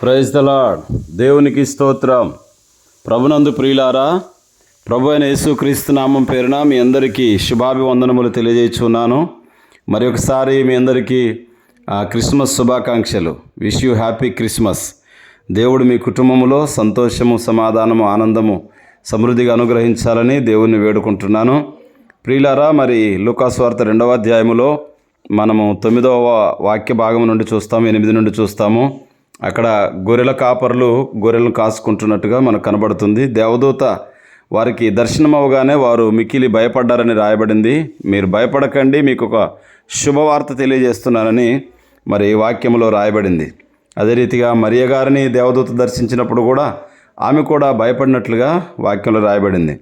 Praise the Lord దేవునికి స్తోత్రం. ప్రభునందు ప్రియులారా ప్రభు అయిన యేసుక్రీస్తు నామం పేరున మీ అందరికీ శుభాభివందనములు తెలియజేస్తున్నాను మరి ఒకసారి మీ అందరికీ క్రిస్మస్ శుభాకాంక్షలు. Wish you happy Christmas. దేవుడు మీ కుటుంబంలో సంతోషము సమాధానము ఆనందము సమృద్ధిగా అనుగ్రహించాలని దేవుణ్ణి వేడుకుంటున్నాను. ప్రియులారా మరి లూకాస్వార్త రెండవ అధ్యాయములో మనము తొమ్మిదవ వాక్య భాగం నుండి చూస్తాము ఎనిమిది నుండి చూస్తాము. అక్కడ గొర్రెల కాపర్లు గొర్రెలను కాసుకుంటున్నట్టుగా మనకు కనబడుతుంది. దేవదూత వారికి దర్శనం అవగానే వారు మిక్కిలి భయపడ్డారని రాయబడింది. మీరు భయపడకండి మీకు ఒక శుభవార్త తెలియజేస్తున్నానని మరి ఈ వాక్యంలో రాయబడింది. అదే రీతిగా మరియ గారిని దేవదూత దర్శించినప్పుడు కూడా ఆమె కూడా భయపడినట్లుగా వాక్యంలో రాయబడింది.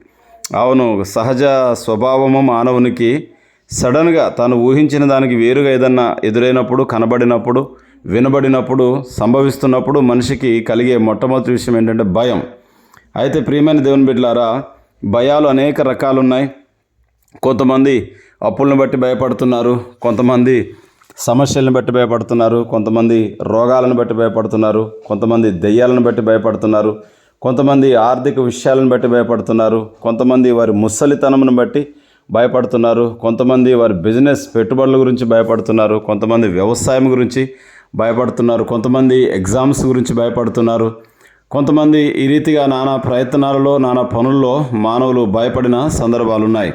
అవును సహజ స్వభావము మానవునికి సడన్గా తాను ఊహించిన దానికి వేరుగా ఏదన్నా ఎదురైనప్పుడు కనబడినప్పుడు వినబడినప్పుడు సంభవిస్తున్నప్పుడు మనిషికి కలిగే మొట్టమొదటి విషయం ఏంటంటే భయం. అయితే ప్రియమైన దేవుని బిడ్డలారా భయాలు అనేక రకాలు ఉన్నాయి కొంతమంది అప్పులను బట్టి భయపడుతున్నారు కొంతమంది సమస్యలను బట్టి భయపడుతున్నారు కొంతమంది రోగాలను బట్టి భయపడుతున్నారు కొంతమంది దెయ్యాలను బట్టి భయపడుతున్నారు కొంతమంది ఆర్థిక విషయాలను బట్టి భయపడుతున్నారు కొంతమంది వారి ముసలితనమును బట్టి భయపడుతున్నారు కొంతమంది వారి బిజినెస్ పెట్టుబడుల గురించి భయపడుతున్నారు కొంతమంది వ్యవసాయం గురించి భయపడుతున్నారు. కొంతమంది ఎగ్జామ్స్ గురించి భయపడుతున్నారు. కొంతమంది ఈ రీతిగా నానా ప్రయత్నాలలో నానా పనుల్లో మానవులు భయపడిన సందర్భాలు ఉన్నాయి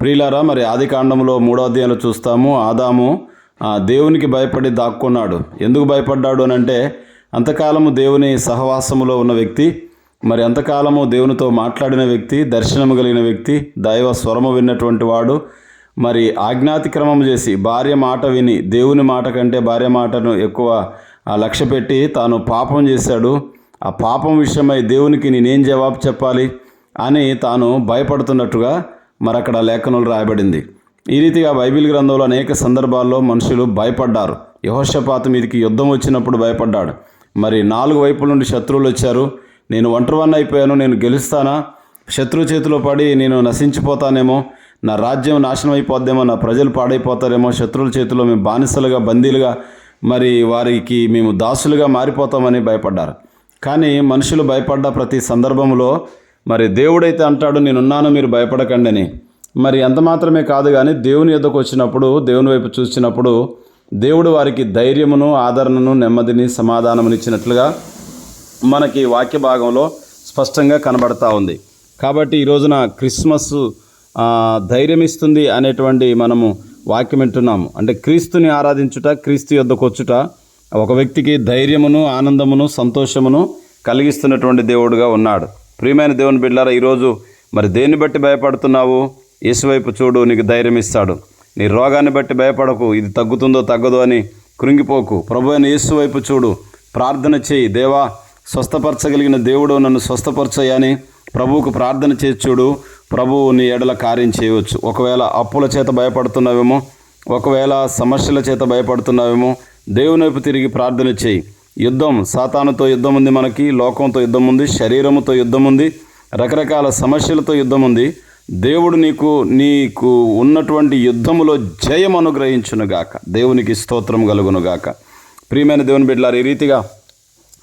ప్రియులారా మరి ఆది కాండంలో మూడో అధ్యాయంలో చూస్తాము. ఆదాము ఆ, దేవునికి భయపడి దాక్కున్నాడు. ఎందుకు భయపడ్డాడు అని అంటే అంతకాలము దేవుని సహవాసములో ఉన్న వ్యక్తి మరి అంతకాలము దేవునితో మాట్లాడిన వ్యక్తి దర్శనము కలిగిన వ్యక్తి దైవ స్వరము విన్నటువంటి వాడు మరి ఆజ్ఞాతిక్రమం చేసి భార్య మాట విని దేవుని మాట కంటే భార్య మాటను ఎక్కువ లక్ష్య పెట్టి తాను పాపం చేశాడు. ఆ పాపం విషయమై దేవునికి నేనేం జవాబు చెప్పాలి అని తాను భయపడుతున్నట్టుగా మరి అక్కడ లేఖనంలో రాయబడింది. ఈ రీతిగా బైబిల్ గ్రంథంలో అనేక సందర్భాల్లో మనుషులు భయపడ్డారు. యహోషపాత మీదకి యుద్ధం వచ్చినప్పుడు భయపడ్డాడు. మరి నాలుగు వైపుల నుండి శత్రువులు వచ్చారు. నేను ఒంటరివన్న అయిపోయాను నేను గెలుస్తానా? శత్రువు చేతిలో పడి నేను నశించిపోతానేమో? నా రాజ్యం నాశనం అయిపోద్దేమో నా ప్రజలు పాడైపోతారేమో శత్రువుల చేతిలో మేము బానిసలుగా బందీలుగా మరి వారికి మేము దాసులుగా మారిపోతామని భయపడ్డారు. కానీ మనుషులు భయపడ్డ ప్రతి సందర్భంలో మరి దేవుడైతే అంటాడు నేనున్నాను మీరు భయపడకండి అని. మరి అంత మాత్రమే కాదు కానీ దేవుని ఎద్దకు వచ్చినప్పుడు దేవుని వైపు చూసినప్పుడు దేవుడు వారికి ధైర్యమును ఆదరణను నెమ్మదిని సమాధానమునిచ్చినట్లుగా మనకి వాక్య భాగంలో స్పష్టంగా కనబడతా ఉంది. కాబట్టి ఈ రోజున క్రిస్మస్ ధైర్యం ఇస్తుంది అనేటువంటి మనము వాక్యం వింటున్నాము. అంటే క్రీస్తుని ఆరాధించుట క్రీస్తు యొద్దకు వచ్చుట ఒక వ్యక్తికి ధైర్యమును ఆనందమును సంతోషమును కలిగిస్తున్నటువంటి దేవుడుగా ఉన్నాడు. ప్రియమైన దేవుని బిడ్డారా ఈరోజు మరి దేన్ని బట్టి భయపడుతున్నావు? యేసువైపు చూడు నీకు ధైర్యం ఇస్తాడు నీ రోగాన్ని బట్టి భయపడకు ఇది తగ్గుతుందో తగ్గదో అని కృంగిపోకు. ప్రభు అయిన యేసువైపు చూడు ప్రార్థన చేయి. దేవా స్వస్థపరచగలిగిన దేవుడు నన్ను స్వస్థపరచయ్యని ప్రభువుకు ప్రార్థన చేసి చూడు. ప్రభువు నీ ఎడల కార్యం చేయవచ్చు. ఒకవేళ అప్పుల చేత భయపడుతున్నావేమో ఒకవేళ సమస్యల చేత భయపడుతున్నావేమో దేవుని వైపు తిరిగి ప్రార్థన చేయి. యుద్ధం సాతానుతో యుద్ధం ఉంది మనకి లోకంతో యుద్ధం ఉంది శరీరముతో యుద్ధం ఉంది రకరకాల సమస్యలతో యుద్ధం ఉంది దేవుడు నీకు నీకు ఉన్నటువంటి యుద్ధములో జయం అనుగ్రహించునుగాక. దేవునికి స్తోత్రం కలుగునుగాక. ప్రియమైన దేవుని బిడ్డలారు ఈ రీతిగా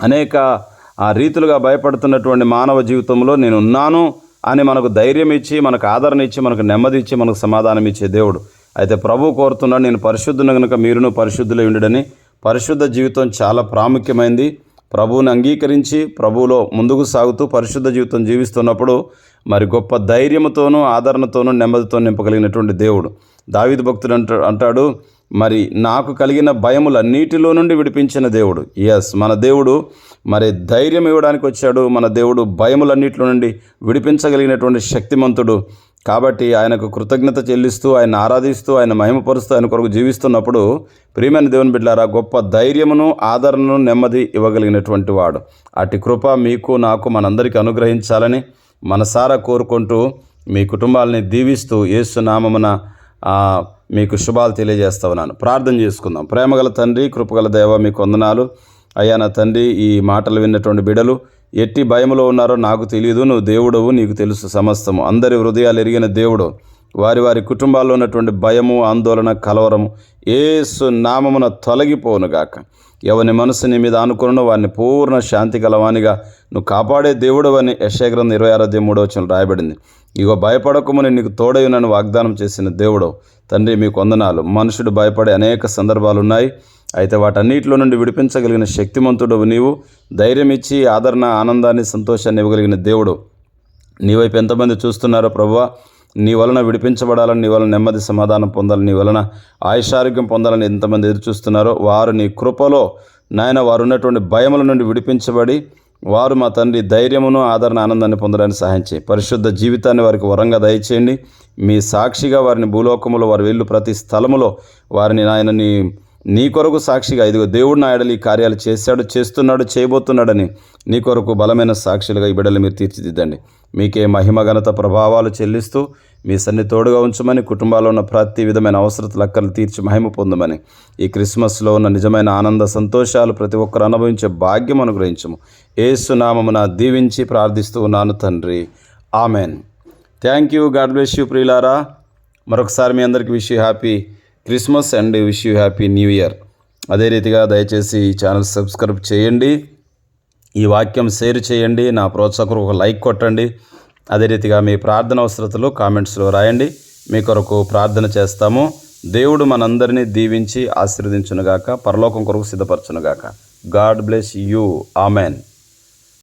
అనేక ఆ రీతులుగా భయపడుతున్నటువంటి మానవ జీవితంలో నేను ఉన్నాను అని మనకు ధైర్యం ఇచ్చి మనకు ఆదరణ ఇచ్చి మనకు నెమ్మది ఇచ్చి మనకు సమాధానం ఇచ్చే దేవుడు. అయితే ప్రభు కోరుతున్నాడు నేను పరిశుద్ధుని కనుక మీరును పరిశుద్ధులై ఉండడని పరిశుద్ధ జీవితం చాలా ప్రాముఖ్యమైంది. ప్రభువుని అంగీకరించి ప్రభువులో ముందుకు సాగుతూ పరిశుద్ధ జీవితం జీవిస్తున్నప్పుడు మరి గొప్ప ధైర్యంతోనూ ఆదరణతోనూ నెమ్మదితో నింపగలిగినటువంటి దేవుడు. దావిద భక్తుడు అంట అంటాడు మరి నాకు కలిగిన భయములన్నిటిలో నుండి విడిపించిన దేవుడు. ఎస్ మన దేవుడు మరి ధైర్యం ఇవ్వడానికి వచ్చాడు. మన దేవుడు భయములన్నిటిలో నుండి విడిపించగలిగినటువంటి శక్తిమంతుడు. కాబట్టి ఆయనకు కృతజ్ఞత చెల్లిస్తూ ఆయన ఆరాధిస్తూ ఆయన మహిమపరుస్తూ ఆయన కొరకు జీవిస్తున్నప్పుడు ప్రియమైన దేవుని బిడ్డారా గొప్ప ధైర్యమును ఆదరణను నెమ్మది ఇవ్వగలిగినటువంటి వాడు. అటు కృప మీకు నాకు మనందరికీ అనుగ్రహించాలని మనసారా కోరుకుంటూ మీ కుటుంబాలని దీవిస్తూ ఏసునామమున మీకు శుభాలు తెలియజేస్తా ఉన్నాను. ప్రార్థన చేసుకుందాం. ప్రేమగల తండ్రి కృపగల దేవ మీకు వందనాలు. అయ్యా నా తండ్రి ఈ మాటలు విన్నటువంటి బిడలు ఎట్టి భయములో ఉన్నారో నాకు తెలియదు. నువ్వు దేవుడవు నీకు తెలుసు సమస్తము. అందరి హృదయాలు ఎరిగిన దేవుడు. వారి వారి కుటుంబాల్లో ఉన్నటువంటి భయము ఆందోళన కలవరము ఏసు నామమున తొలగిపోనుగాక. ఎవని మనసు నీ మీద అనుకున్న వారిని పూర్ణ శాంతి గలవానిగా నువ్వు కాపాడే దేవుడు అని యశగ్రంథం ఇరవై ఆరో మూడో వచ్చిన రాయబడింది. ఇగో భయపడకమని నీకు తోడయునని వాగ్దానం చేసిన దేవుడు తండ్రి మీకు వందనాలు. మనుషుడు భయపడే అనేక సందర్భాలు ఉన్నాయి. అయితే వాటన్నిటిలో నుండి విడిపించగలిగిన శక్తిమంతుడు నీవు. ధైర్యం ఇచ్చి ఆదరణ ఆనందాన్ని సంతోషాన్ని ఇవ్వగలిగిన దేవుడు. నీ వైపు ఎంతమంది చూస్తున్నారో ప్రభువా నీ వలన విడిపించబడాలని నీ వలన నెమ్మది సమాధానం పొందాలని నీ వలన ఆయుషారోగ్యం పొందాలని ఎంతమంది ఎదురు చూస్తున్నారో వారు నీ కృపలో నాయన వారు ఉన్నటువంటి భయముల నుండి విడిపించబడి వారు మా తండ్రి ధైర్యమును ఆదరణ ఆనందాన్ని పొందడానికి సహాయం చేయి. పరిశుద్ధ జీవితాన్ని వారికి వరంగా దయచేయండి. మీ సాక్షిగా వారిని భూలోకములో వారు వెళ్ళు. ప్రతి స్థలములో వారిని నాయన నీ నీ కొరకు సాక్షిగా ఇదిగో దేవుడు నా ఈ కార్యాలు చేశాడు చేస్తున్నాడు చేయబోతున్నాడని నీ కొరకు బలమైన సాక్షులుగా ఈ బిడ్డలు మీరు తీర్చిదిద్దండి. మీకే మహిమ ఘనత ప్రభావాలు చెల్లిస్తూ మీ సన్ని తోడుగా ఉంచమని కుటుంబాల్లో ఉన్న ప్రతి విధమైన అవసరతలు అక్కలు తీర్చి మహిమ పొందమని ఈ క్రిస్మస్లో ఉన్న నిజమైన ఆనంద సంతోషాలు ప్రతి ఒక్కరు అనుభవించే భాగ్యం అనుగ్రహించము. ఏసునామమున దీవించి ప్రార్థిస్తూ ఉన్నాను తండ్రి. Amen. Thank you. God bless you ప్రియులారా. మరొకసారి మీ అందరికీ wish happy Christmas and wish you happy new year. అదే రీతిగా దయచేసి ఈ ఛానల్ సబ్స్క్రైబ్ చేయండి. ఈ వాక్యం షేర్ చేయండి. నా ప్రోత్సాహకు ఒక లైక్ కొట్టండి. అదే రీతిగా మీ ప్రార్థన అవసరతలు కామెంట్స్లో రాయండి. మీ కొరకు ప్రార్థన చేస్తాము. దేవుడు మనందరినీ దీవించి ఆశీర్వదించునుగాక పరలోకం కొరకు సిద్ధపరచునుగాక. God bless you. ఆమెన్.